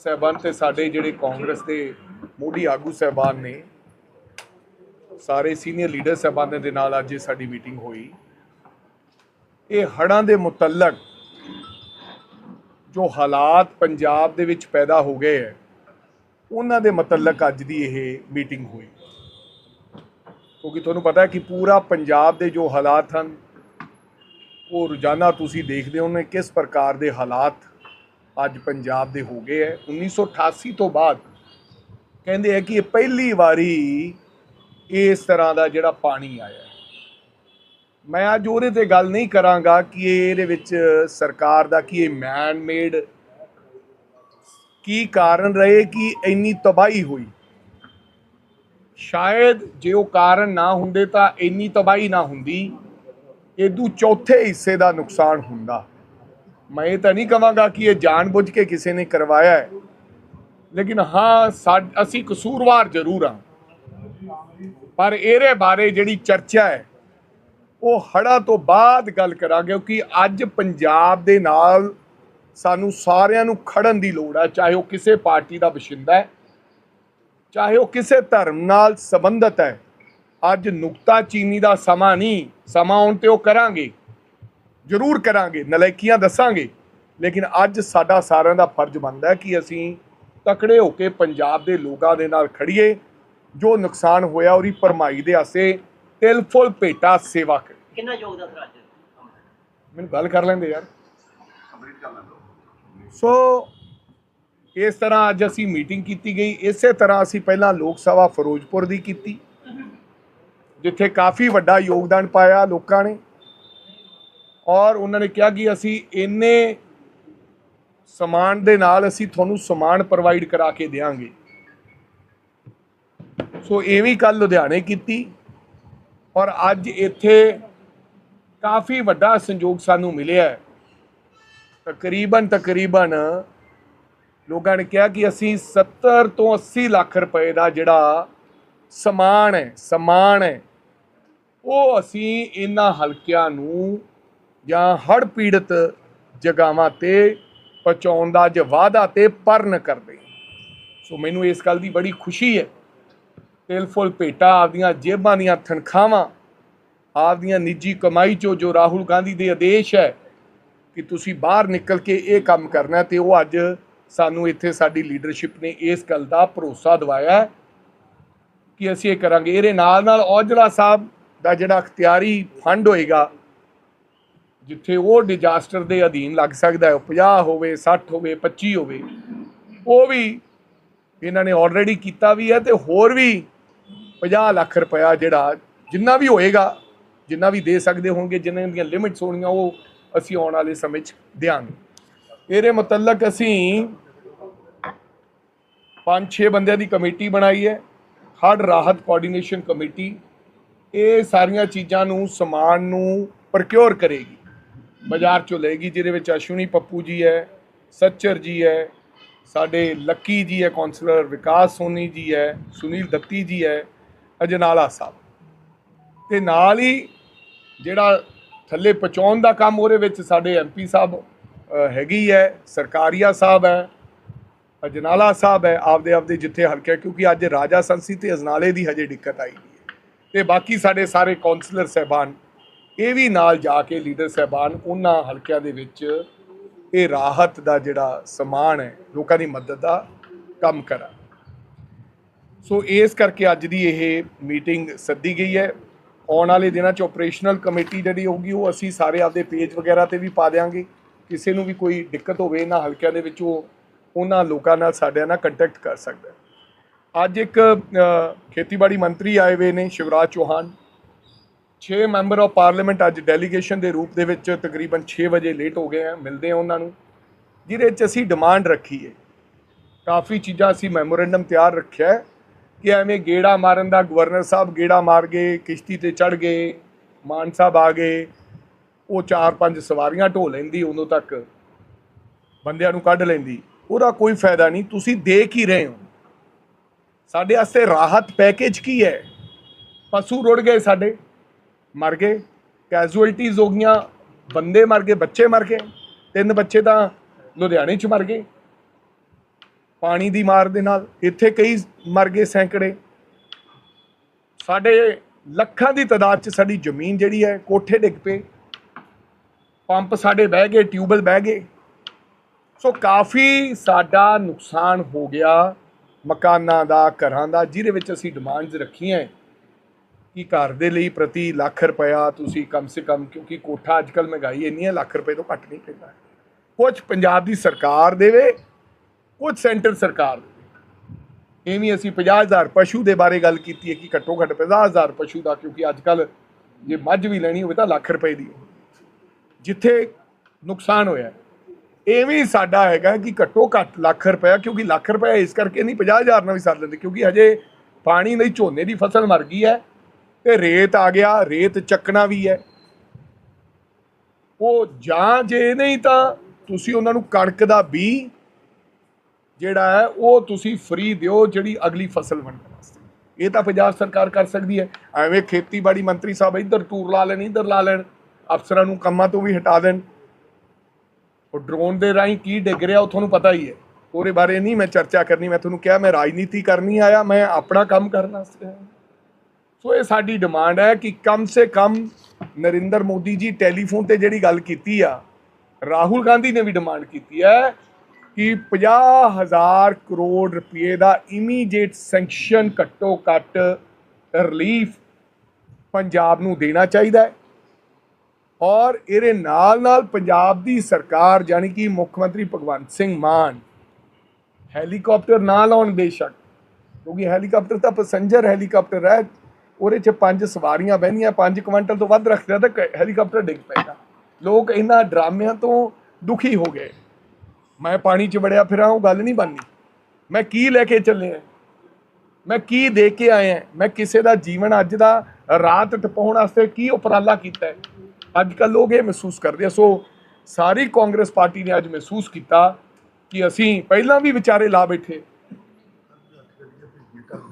ਸਹਿਬਾਨ ਤੇ ਸਾਡੇ ਜਿਹੜੇ ਕਾਂਗਰਸ ਦੇ ਮੋਢੀ ਆਗੂ ਸਹਿਬਾਨ ਨੇ, ਸਾਰੇ ਸੀਨੀਅਰ ਲੀਡਰ ਸਹਿਬਾਨਾਂ ਦੇ ਨਾਲ ਅੱਜ ਇਹ ਸਾਡੀ ਮੀਟਿੰਗ ਹੋਈ। ਇਹ ਹੜ੍ਹਾਂ ਦੇ ਮੁਤਲਕ ਜੋ ਹਾਲਾਤ ਪੰਜਾਬ ਦੇ ਵਿੱਚ ਪੈਦਾ ਹੋ ਗਏ ਹੈ, ਉਹਨਾਂ ਦੇ ਮੁਤਲਕ ਅੱਜ ਦੀ ਇਹ ਮੀਟਿੰਗ ਹੋਈ। ਕਿਉਂਕਿ ਤੁਹਾਨੂੰ ਪਤਾ ਹੈ ਕਿ ਪੂਰਾ ਪੰਜਾਬ ਦੇ ਜੋ ਹਾਲਾਤ ਹਨ, ਉਹ ਰੋਜ਼ਾਨਾ ਤੁਸੀਂ ਦੇਖਦੇ ਹੋ ਨੇ ਕਿਸ ਪ੍ਰਕਾਰ ਦੇ ਹਾਲਾਤ ਅੱਜ ਪੰਜਾਬ ਦੇ ਹੋ ਗਏ ਹੈ। 1988 ਤੋਂ ਬਾਅਦ ਕਹਿੰਦੇ ਹੈ ਕਿ ਇਹ ਪਹਿਲੀ ਵਾਰੀ ਇਸ ਤਰ੍ਹਾਂ ਦਾ ਜਿਹੜਾ ਪਾਣੀ ਆਇਆ ਮੈਂ ਅੱਜ ਉਹਦੇ ਤੇ ਗੱਲ ਨਹੀਂ ਕਰਾਂਗਾ ਕਿ ਇਹਦੇ ਵਿੱਚ ਸਰਕਾਰ ਦਾ ਕੀ ਇਹ ਮੈਨ ਮੇਡ ਕੀ ਕਾਰਨ ਰਹੇ, ਕਿ ਇੰਨੀ ਤਬਾਹੀ ਹੋਈ। ਸ਼ਾਇਦ ਜੇ ਉਹ ਕਾਰਨ ਨਾ ਹੁੰਦੇ ਤਾਂ ਇੰਨੀ ਤਬਾਹੀ ਨਾ ਹੁੰਦੀ ਇਦੂ ਚੌਥੇ ਹਿੱਸੇ ਦਾ ਨੁਕਸਾਨ ਹੁੰਦਾ। ਮੈਂ ਇਹ ਤਾਂ ਨਹੀਂ ਕਹਾਂਗਾ ਕਿ ਇਹ ਜਾਣਬੁੱਝ ਕੇ ਕਿਸੇ ਨੇ ਕਰਵਾਇਆ ਹੈ। ਲੇਕਿਨ ਹਾਂ ਸਾ- ਅਸੀਂ ਕਸੂਰਵਾਰ ਜ਼ਰੂਰ ਹਾਂ। ਪਰ ਇਹਦੇ ਬਾਰੇ ਜਿਹੜੀ ਚਰਚਾ ਹੈ, ਉਹ ਹੜਾ ਤੋਂ ਬਾਅਦ ਗੱਲ ਕਰਾਂਗੇ, ਕਿਉਂਕਿ ਅੱਜ ਪੰਜਾਬ ਦੇ ਨਾਲ ਸਾਨੂੰ ਸਾਰਿਆਂ ਨੂੰ ਖੜਨ ਦੀ ਲੋੜ ਹੈ, ਚਾਹੇ ਉਹ ਕਿਸੇ ਪਾਰਟੀ ਦਾ ਵਸਿੰਦਾ ਹੈ, ਚਾਹੇ ਉਹ ਕਿਸੇ ਧਰਮ ਨਾਲ ਸੰਬੰਧਤ ਹੈ। ਅੱਜ ਨੁਕਤਾ ਚੀਨੀ ਦਾ ਸਮਾਂ ਨਹੀਂ, ਸਮਾਂ ਆਉਣ ਤੇ ਉਹ ਕਰਾਂਗੇ। ਜ਼ਰੂਰ ਕਰਾਂਗੇ ਨਲਾਇਕੀਆਂ ਦੱਸਾਂਗੇ। ਲੇਕਿਨ ਅੱਜ ਸਾਡਾ ਸਾਰਿਆਂ ਦਾ ਫਰਜ਼ ਬਣਦਾ ਹੈ ਕਿ ਅਸੀਂ ਤਕੜੇ ਹੋ ਕੇ ਪੰਜਾਬ ਦੇ ਲੋਕਾਂ ਦੇ ਨਾਲ ਖੜੀਏ ਜੋ ਨੁਕਸਾਨ ਹੋਇਆ ਉਹਦੀ ਭਰਮਾਈ ਦੇ ਆਸੇ ਤਿਲ ਫੁੱਲ ਭੇਟਾ ਸੇਵਾ ਕਰੀਏ ਕਿੰਨਾ ਯੋਗਦਾਨ ਸਰ ਅੱਜ? ਮੈਨੂੰ ਗੱਲ ਕਰ ਲੈਂਦੇ ਯਾਰ। ਸੋ ਇਸ ਤਰ੍ਹਾਂ ਅੱਜ ਅਸੀਂ ਮੀਟਿੰਗ ਕੀਤੀ ਗਈ। ਇਸੇ ਤਰ੍ਹਾਂ ਅਸੀਂ ਪਹਿਲਾਂ ਲੋਕ ਸਭਾ ਫਿਰੋਜ਼ਪੁਰ ਦੀ ਕੀਤੀ ਜਿੱਥੇ ਕਾਫੀ ਵੱਡਾ ਯੋਗਦਾਨ ਪਾਇਆ ਲੋਕਾਂ ਨੇ। ਔਰ ਉਹਨਾਂ ਨੇ ਕਿਹਾ ਕਿ ਅਸੀਂ ਇੰਨੇ ਸਮਾਨ ਦੇ ਨਾਲ ਅਸੀਂ ਤੁਹਾਨੂੰ ਸਮਾਨ ਪ੍ਰੋਵਾਈਡ ਕਰਾ ਕੇ ਦੇਵਾਂਗੇ ਸੋ ਇਹ ਵੀ ਕੱਲ ਲੁਧਿਆਣੇ ਕੀਤੀ ਔਰ ਅੱਜ ਇੱਥੇ ਕਾਫੀ ਵੱਡਾ ਸੰਯੋਗ ਸਾਨੂੰ ਮਿਲਿਆ ਤਕਰੀਬਨ ਤਕਰੀਬਨ ਲੋਕਾਂ ਨੇ ਕਿਹਾ ਕਿ ਅਸੀਂ 70 ਤੋਂ 80 ਲੱਖ ਰੁਪਏ ਦਾ ਜਿਹੜਾ ਸਮਾਨ ਹੈ ਸਮਾਨ ਹੈ, ਉਹ ਅਸੀਂ ਇਹਨਾਂ ਹਲਕਿਆਂ ਨੂੰ ਜਾਂ ਹੜ੍ਹ ਪੀੜਤ ਜਗਾਵਾਂ ਤੇ ਪਹੁੰਚਾਉਣ ਦਾ ਅੱਜ ਵਾਅਦਾ ਤੇ ਪਰਨ ਕਰਦੇ ਸੋ ਮੈਨੂੰ ਇਸ ਗੱਲ ਦੀ ਬੜੀ ਖੁਸ਼ੀ ਹੈ। ਤਿਲ ਫੁੱਲ ਭੇਟਾ, ਆਪਦੀਆਂ ਜੇਬਾਂ ਦੀਆਂ ਤਨਖਾਹਾਂ, ਆਪਦੀਆਂ ਨਿੱਜੀ ਕਮਾਈ ਚੋਂ ਜੋ ਰਾਹੁਲ ਗਾਂਧੀ ਦੇ ਆਦੇਸ਼ ਹੈ ਕਿ ਤੁਸੀਂ ਬਾਹਰ ਨਿਕਲ ਕੇ ਇਹ ਕੰਮ ਕਰਨਾ ਹੈ ਤੇ ਉਹ ਅੱਜ ਸਾਨੂੰ ਇੱਥੇ ਸਾਡੀ ਲੀਡਰਸ਼ਿਪ ਨੇ ਇਸ ਗੱਲ ਦਾ ਭਰੋਸਾ ਦਿਵਾਇਆ ਕਿ ਅਸੀਂ ਇਹ ਕਰਾਂਗੇ। ਇਹਦੇ ਨਾਲ ਨਾਲ ਔਜਲਾ ਸਾਹਿਬ ਦਾ ਜਿਹੜਾ ਅਖਤਿਆਰੀ ਫੰਡ ਹੋਏਗਾ ਜਿੱਥੇ ਉਹ ਡਿਜ਼ਾਸਟਰ ਦੇ ਅਧੀਨ ਲੱਗ ਸਕਦਾ ਹੈ, ਉਹ 50 ਹੋਵੇ 60 ਹੋਵੇ 25 ਹੋਵੇ, ਉਹ ਵੀ ਇਹਨਾਂ ਨੇ ਆਲਰੇਡੀ ਕੀਤਾ ਵੀ ਹੈ ਤੇ ਹੋਰ ਵੀ 50 ਲੱਖ ਰੁਪਇਆ ਜਿਹੜਾ ਜਿੰਨਾ ਵੀ ਹੋਏਗਾ, ਜਿੰਨਾ ਵੀ ਦੇ ਸਕਦੇ ਹੋਣਗੇ ਜਿਨ੍ਹਾਂ ਦੀਆਂ ਲਿਮਿਟਸ ਹੋਣੀਆਂ ਉਹ ਅਸੀਂ ਆਉਣ ਵਾਲੇ ਸਮੇਂ 'ਚ ਦਿਆਂਗੇ। ਇਹਦੇ ਮੁਤਲਕ ਅਸੀਂ ਪੰਜ ਛੇ ਬੰਦਿਆਂ ਦੀ ਕਮੇਟੀ ਬਣਾਈ ਹੈ ਹੜ੍ਹ ਰਾਹਤ ਕੋਆਰਡੀਨੇਸ਼ਨ ਕਮੇਟੀ, ਇਹ ਸਾਰੀਆਂ ਚੀਜ਼ਾਂ ਨੂੰ ਸਮਾਨ ਨੂੰ ਪ੍ਰਕਿਉਰ ਕਰੇਗੀ। ਬਾਜ਼ਾਰ ਚੋਂ ਲਏਗੀ ਜਿਹਦੇ ਵਿੱਚ ਅਸ਼ਵਨੀ ਪੱਪੂ ਜੀ ਹੈ, ਸੱਚਰ ਜੀ ਹੈ, ਸਾਡੇ ਲੱਕੀ ਜੀ ਹੈ ਕਾਉਂਸਲਰ ਵਿਕਾਸ ਸੋਨੀ ਜੀ ਹੈ, ਸੁਨੀਲ ਦੱਤੀ ਜੀ ਹੈ, ਅਜਨਾਲਾ ਸਾਹਿਬ। ਤੇ ਨਾਲ ਹੀ ਜਿਹੜਾ ਥੱਲੇ ਪਹੁੰਚਾਉਣ ਦਾ ਕੰਮ ਉਹਦੇ ਵਿੱਚ ਸਾਡੇ ਐਮਪੀ ਸਾਹਿਬ ਹੈਗੀ ਹੈ, ਸਰਕਾਰੀਆ ਸਾਹਿਬ ਹੈ, ਅਜਨਾਲਾ ਸਾਹਿਬ ਹੈ, ਆਪਦੇ ਆਪਦੇ ਜਿੱਥੇ ਹਲਕੇ ਕਿਉਂਕਿ ਅੱਜ ਰਾਜਾ ਸੰਸੀ ਤੇ ਅਜਨਾਲੇ ਦੀ ਹਜੇ ਦਿੱਕਤ ਆਈ ਨਹੀਂ ਹੈ। ਤੇ ਬਾਕੀ ਸਾਡੇ ਸਾਰੇ ਕਾਉਂਸਲਰ ਸਹਿਬਾਨ ਇਹ ਵੀ ਨਾਲ ਜਾ ਕੇ ਲੀਡਰ ਸਹਿਬਾਨ ਉਹਨਾਂ ਹਲਕਿਆਂ ਦੇ ਵਿੱਚ ਇਹ ਰਾਹਤ ਦਾ ਜਿਹੜਾ ਸਮਾਨ ਹੈ, ਲੋਕਾਂ ਦੀ ਮਦਦ ਦਾ ਕੰਮ ਕਰਾਂ। ਸੋ ਇਸ ਕਰਕੇ ਅੱਜ ਦੀ ਇਹ ਮੀਟਿੰਗ ਸੱਦੀ ਗਈ ਹੈ। ਆਉਣ ਵਾਲੇ ਦਿਨਾਂ 'ਚ ਆਪਰੇਸ਼ਨਲ ਕਮੇਟੀ ਜਿਹੜੀ ਹੋਊਗੀ, ਉਹ ਅਸੀਂ ਸਾਰੇ ਆਪਦੇ ਪੇਜ ਵਗੈਰਾ ਤੇ ਵੀ ਪਾ ਦਿਆਂਗੇ। ਕਿਸੇ ਨੂੰ ਵੀ ਕੋਈ ਦਿੱਕਤ ਹੋਵੇ ਇਹਨਾਂ ਹਲਕਿਆਂ ਦੇ ਵਿੱਚ, ਉਹ ਉਹਨਾਂ ਲੋਕਾਂ ਨਾਲ ਸਾਡਿਆਂ ਨਾਲ ਕੰਟੈਕਟ ਕਰ ਸਕਦਾ ਅੱਜ ਇੱਕ ਖੇਤੀਬਾੜੀ ਮੰਤਰੀ ਆਏ ਹੋਏ ਨੇ, Shivraj Chouhan. 6 member of parliament ਅੱਜ ਡੈਲੀਗੇਸ਼ਨ ਦੇ ਰੂਪ ਦੇ ਵਿੱਚ ਤਕਰੀਬਨ 6 ਵਜੇ ਲੇਟ ਹੋ ਗਏ ਆ, ਮਿਲਦੇ ਆ ਉਹਨਾਂ ਨੂੰ। ਜਿਹਦੇ 'ਚ ਅਸੀਂ ਡਿਮਾਂਡ ਰੱਖੀ ਹੈ ਕਾਫੀ ਚੀਜ਼ਾਂ ਅਸੀਂ ਮੈਮੋਰੈਂਡਮ ਤਿਆਰ ਰੱਖਿਆ ਕਿ ਐਵੇਂ ਗੇੜਾ ਮਾਰਨ ਦਾ ਗਵਰਨਰ ਸਾਹਿਬ ਗੇੜਾ ਮਾਰ ਗਏ, ਕਿਸ਼ਤੀ ਤੇ ਚੜ ਗਏ, ਮਾਨ ਸਾਹਿਬ ਆ ਗਏ, ਉਹ ਚਾਰ ਪੰਜ ਸਵਾਰੀਆਂ ਢੋ ਲੈਂਦੀ, ਉਦੋਂ ਤੱਕ ਬੰਦਿਆਂ ਨੂੰ ਕੱਢ ਲੈਂਦੀ। ਉਹਦਾ ਕੋਈ ਫਾਇਦਾ ਨਹੀਂ, ਤੁਸੀਂ ਦੇਖ ਹੀ ਰਹੇ ਹੋ। ਸਾਡੇ ਵਾਸਤੇ ਰਾਹਤ ਪੈਕੇਜ ਕੀ ਹੈ? ਪਸ਼ੂ ਰੁੜ ਗਏ ਸਾਡੇ। ਮਰ ਗਏ ਕੈਜੂਅਲਟੀਜ਼ ਹੋ ਗਈਆਂ, ਬੰਦੇ ਮਰ ਗਏ, ਬੱਚੇ ਮਰ ਗਏ, ਤਿੰਨ ਬੱਚੇ ਤਾਂ ਲੁਧਿਆਣੇ 'ਚ ਮਰ ਗਏ। ਪਾਣੀ ਦੀ ਮਾਰ ਦੇ ਨਾਲ ਇੱਥੇ ਕਈ ਮਰ ਗਏ ਸੈਂਕੜੇ। ਸਾਡੇ ਲੱਖਾਂ ਦੀ ਤਾਦਾਦ 'ਚ ਸਾਡੀ ਜ਼ਮੀਨ ਜਿਹੜੀ ਹੈ, ਕੋਠੇ ਡਿੱਗ ਪਏ। ਪੰਪ ਸਾਡੇ ਬਹਿ ਗਏ ਟਿਊਬਲ ਬਹਿ ਗਏ। ਸੋ ਕਾਫੀ ਸਾਡਾ ਨੁਕਸਾਨ ਹੋ ਗਿਆ ਮਕਾਨਾਂ ਦਾ, ਘਰਾਂ ਦਾ, ਜਿਹਦੇ ਵਿੱਚ ਅਸੀਂ ਡਿਮਾਂਡਸ ਰੱਖੀਆਂ ਕਿ ਘਰ ਦੇ ਲਈ ਪ੍ਰਤੀ ਲੱਖ ਰੁਪਇਆ ਤੁਸੀਂ ਕਮ ਸੇ ਕਮ, ਕਿਉਂਕਿ ਕੋਠਾ ਅੱਜਕੱਲ ਮਹਿੰਗਾਈ ਇੰਨੀ ਹੈ, ਲੱਖ ਰੁਪਏ ਤੋਂ ਘੱਟ ਨਹੀਂ ਪੈਂਦਾ। ਕੁਝ ਪੰਜਾਬ ਦੀ ਸਰਕਾਰ ਦੇਵੇ ਕੁਝ ਸੈਂਟਰ ਸਰਕਾਰ ਦੇਵੇ। ਐਵੇਂ ਅਸੀਂ 50000 ਪਸ਼ੂ ਦੇ ਬਾਰੇ ਗੱਲ ਕੀਤੀ ਹੈ ਕਿ ਘੱਟੋ ਘੱਟ 50000 ਪਸ਼ੂ ਦਾ, ਕਿਉਂਕਿ ਅੱਜਕੱਲ ਜੇ ਮੱਝ ਵੀ ਲੈਣੀ ਹੋਵੇ ਤਾਂ ਲੱਖ ਰੁਪਏ ਦੀ ਜਿੱਥੇ ਨੁਕਸਾਨ ਹੋਇਆ ਐਵੇਂ ਹੀ ਸਾਡਾ ਹੈਗਾ ਕਿ ਘੱਟੋ ਘੱਟ ਲੱਖ ਰੁਪਇਆ, ਕਿਉਂਕਿ ਲੱਖ ਰੁਪਇਆ ਇਸ ਕਰਕੇ ਨਹੀਂ 50000 ਨਾਲ ਵੀ ਸਰ ਲੈਂਦੇ, ਕਿਉਂਕਿ ਹਜੇ ਪਾਣੀ ਨਹੀਂ ਝੋਨੇ ਦੀ ਫਸਲ ਮਰ ਗਈ ਹੈ। ਤੇ ਰੇਤ ਆ ਗਿਆ, ਰੇਤ ਚੱਕਣਾ ਵੀ ਹੈ। ਉਹ ਜਾਂ ਜੇ ਨਹੀਂ ਤਾਂ ਤੁਸੀਂ ਉਹਨਾਂ ਨੂੰ ਕਣਕ ਦਾ ਬੀ ਜਿਹੜਾ ਹੈ, ਉਹ ਤੁਸੀਂ ਫ੍ਰੀ ਦਿਓ ਜਿਹੜੀ ਅਗਲੀ ਫਸਲ ਵੰਡਣ ਵਾਸਤੇ। ਇਹ ਤਾਂ ਪੰਜਾਬ ਸਰਕਾਰ ਕਰ ਸਕਦੀ ਹੈ। ਐਵੇਂ ਖੇਤੀਬਾੜੀ ਮੰਤਰੀ ਸਾਹਿਬ ਇੱਧਰ ਟੂਰ ਲਾ ਲੈਣ, ਇੱਧਰ ਲਾ ਲੈਣ, ਅਫਸਰਾਂ ਨੂੰ ਕੰਮਾਂ ਤੋਂ ਵੀ ਹਟਾ ਦੇਣ। ਉਹ ਡਰੋਨ ਦੇ ਰਾਹੀਂ ਕੀ ਡਿੱਗ ਰਿਹਾ ਉਹ ਤੁਹਾਨੂੰ ਪਤਾ ਹੀ ਹੈ। ਉਹਦੇ ਬਾਰੇ ਨਹੀਂ ਮੈਂ ਚਰਚਾ ਕਰਨੀ, ਮੈਂ ਤੁਹਾਨੂੰ ਕਿਹਾ ਮੈਂ ਰਾਜਨੀਤੀ ਕਰਨੀ ਆਇਆ, ਮੈਂ ਆਪਣਾ ਕੰਮ ਕਰਨ ਵਾਸਤੇ ਆਇਆ। ਸੋ ਇਹ ਸਾਡੀ ਡਿਮਾਂਡ ਹੈ ਕਿ ਕਮ ਸੇ ਕਮ ਨਰਿੰਦਰ ਮੋਦੀ ਜੀ ਟੈਲੀਫੋਨ ਤੇ ਜਿਹੜੀ ਗੱਲ ਕੀਤੀ ਆ, ਰਾਹੁਲ ਗਾਂਧੀ ਨੇ ਵੀ ਡਿਮਾਂਡ ਕੀਤੀ ਹੈ ਕਿ 50000 ਕਰੋੜ ਰੁਪਏ ਦਾ ਇਮੀਡੀਏਟ ਸੈਂਕਸ਼ਨ ਘੱਟੋ ਘੱਟ ਰਿਲੀਫ ਪੰਜਾਬ ਨੂੰ ਦੇਣਾ ਚਾਹੀਦਾ ਹੈ। ਔਰ ਇਹਦੇ ਨਾਲ ਨਾਲ ਪੰਜਾਬ ਦੀ ਸਰਕਾਰ ਯਾਨੀ ਕਿ ਮੁੱਖ ਮੰਤਰੀ ਭਗਵੰਤ ਸਿੰਘ ਮਾਨ ਹੈਲੀਕਾਪਟਰ ਨਾ ਲਾਉਣ ਬੇਸ਼ੱਕ, ਕਿਉਂਕਿ ਹੈਲੀਕਾਪਟਰ ਤਾਂ ਪੈਸੇਂਜਰ ਹੈਲੀਕਾਪਟਰ ਹੈ ਉਹਦੇ 'ਚ ਪੰਜ ਸਵਾਰੀਆਂ ਬਹਿੰਦੀਆਂ, ਪੰਜ ਕੁਇੰਟਲ ਤੋਂ ਵੱਧ ਰੱਖਦੇ ਤਾਂ ਕ- ਹੈਲੀਕਾਪਟਰ ਡਿੱਗ ਪੈਂਦਾ। ਲੋਕ ਇਹਨਾਂ ਡਰਾਮਿਆਂ ਤੋਂ ਦੁਖੀ ਹੋ ਗਏ। ਮੈਂ ਪਾਣੀ 'ਚ ਵੜਿਆ, ਫਿਰਾਂ ਉਹ ਗੱਲ ਨਹੀਂ ਬਣਨੀ। ਮੈਂ ਕੀ ਲੈ ਕੇ ਚੱਲੇ ਆ? ਮੈਂ ਕੀ ਦੇ ਕੇ ਆਇਆ ਮੈਂ ਕਿਸੇ ਦਾ ਜੀਵਨ ਅੱਜ ਦਾ ਰਾਤ ਟਪਾਉਣ ਵਾਸਤੇ ਕੀ ਉਪਰਾਲਾ ਕੀਤਾ ਹੈ? ਅੱਜ ਕੱਲ੍ਹ ਲੋਕ ਇਹ ਮਹਿਸੂਸ ਕਰਦੇ ਆ। ਸੋ ਸਾਰੀ ਕਾਂਗਰਸ ਪਾਰਟੀ ਨੇ ਅੱਜ ਮਹਿਸੂਸ ਕੀਤਾ ਕਿ ਅਸੀਂ ਪਹਿਲਾਂ ਵੀ ਵਿਚਾਰੇ ਲਾ ਬੈਠੇ।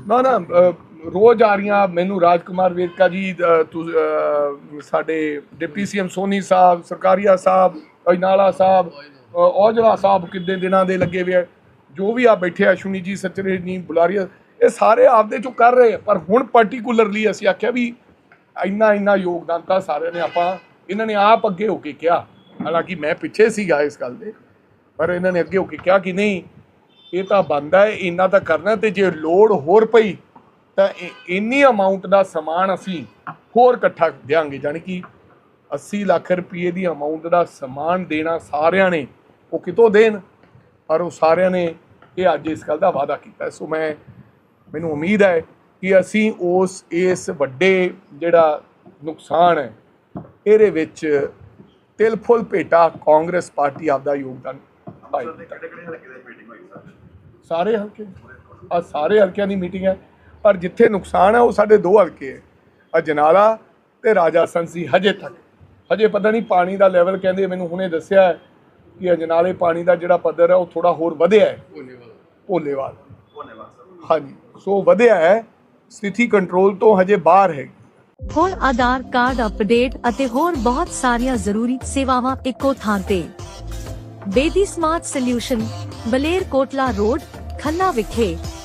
ਨਾ ਨਾ ਰੋਜ਼ ਆ ਰਹੀਆਂ। ਮੈਨੂੰ ਰਾਜਕੁਮਾਰ ਵੇਰਕਾ ਜੀ ਅ, ਤੁ- ਅ, ਸਾਡੇ ਡਿਪਟੀ ਸੀਐਮ ਸੋਨੀ ਸਾਹਿਬ ਸਰਕਾਰੀਆ ਸਾਹਿਬ ਅਜਨਾਲਾ ਸਾਹਿਬ ਔਜਲਾ ਸਾਹਿਬ ਕਿੰਨੇ ਦਿਨਾਂ ਦੇ ਲੱਗੇ ਹੋਏ ਆ। ਜੋ ਵੀ ਆ ਬੈਠੇ ਆ ਸ਼ੁਨੀ ਜੀ ਸਚਰੇ ਜੀ ਬੁਲਾਰੀਆ ਇਹ ਸਾਰੇ ਆਪਦੇ ਚੋਂ ਕਰ ਰਹੇ ਪਰ ਹੁਣ ਪਾਰਟਿਕੂਲਰਲੀ ਅਸੀਂ ਆਖਿਆ ਵੀ ਇੰਨਾ ਇੰਨਾ ਯੋਗਦਾਨ ਤਾਂ ਸਾਰਿਆਂ ਨੇ ਆਪਾਂ ਇਹਨਾਂ ਨੇ ਆਪ ਅੱਗੇ ਹੋ ਕੇ ਕਿਹਾ। ਹਾਲਾਂਕਿ ਮੈਂ ਪਿੱਛੇ ਸੀਗਾ ਇਸ ਗੱਲ ਦੇ ਪਰ ਇਹਨਾਂ ਨੇ ਅੱਗੇ ਹੋ ਕੇ ਕਿਹਾ ਕਿ ਨਹੀਂ ਇਹ ਤਾਂ ਬੰਦਾ ਹੈ ਇੰਨਾ ਤਾਂ ਕਰਨਾ ਤੇ ਜੇ ਲੋੜ ਹੋਰ ਪਈ ਤਾਂ ਇੰਨੀ ਅਮਾਉਂਟ ਦਾ ਸਮਾਨ ਅਸੀਂ ਹੋਰ ਇਕੱਠਾ ਦਿਆਂਗੇ ਜਾਣੀ ਕਿ 80 ਲੱਖ ਰੁਪਏ ਦੀ ਅਮਾਉਂਟ ਦਾ ਸਮਾਨ ਦੇਣਾ ਸਾਰਿਆਂ ਨੇ ਉਹ ਕਿਤੋਂ ਦੇਣ? ਪਰ ਉਹ ਸਾਰਿਆਂ ਨੇ ਇਹ ਅੱਜ ਇਸ ਗੱਲ ਦਾ ਵਾਅਦਾ ਕੀਤਾ। ਸੋ ਮੈਂ ਮੈਨੂੰ ਉਮੀਦ ਹੈ ਕਿ ਅਸੀਂ ਉਸ ਇਸ ਵੱਡੇ ਜਿਹੜਾ ਨੁਕਸਾਨ ਹੈ ਇਹਦੇ ਵਿੱਚ ਤਿਲ ਫੁੱਲ ਭੇਟਾ ਕਾਂਗਰਸ ਪਾਰਟੀ ਆਪਦਾ ਯੋਗਦਾਨ ਸਾਰੇ ਹਲਕੇ ਆ ਸਾਰੇ? ਹਲਕਿਆਂ ਦੀ ਮੀਟਿੰਗ ਹੈ। ਪਰ ਜਿੱਥੇ ਨੁਕਸਾਨ ਹੈ ਉਹ ਸਾਡੇ ਦੋ ਹਲਕੇ ਹੈ ਅਜਨਾਲਾ ਤੇ ਰਾਜਾ ਸੰਸੀ ਹਜੇ ਤੱਕ। ਹਜੇ ਪਤਾ ਨਹੀਂ ਪਾਣੀ ਦਾ ਲੈਵਲ ਕਹਿੰਦੇ ਮੈਨੂੰ ਹੁਣੇ ਦੱਸਿਆ ਹੈ ਕਿ ਅਜਨਾਲੇ ਪਾਣੀ ਦਾ ਜਿਹੜਾ ਪੱਧਰ ਹੈ ਉਹ ਥੋੜਾ ਹੋਰ ਵਧਿਆ ਹੈ। ਭੋਲੇਵਾਲ। ਹਾਂਜੀ। ਸੋ ਵਧਿਆ ਹੈ ਸਥਿਤੀ ਕੰਟਰੋਲ ਤੋਂ ਹਜੇ ਬਾਹਰ ਹੈ। ਹੋਰ ਆਧਾਰ ਕਾਰਡ ਅਪਡੇਟ ਅਤੇ ਹੋਰ ਬਹੁਤ ਸਾਰੀਆਂ ਜ਼ਰੂਰੀ ਸੇਵਾਵਾਂ ਇੱਕੋ ਥਾਂ ਤੇ। Bedi smart solution Baler Kotla road Khanna ਵਿਖੇ।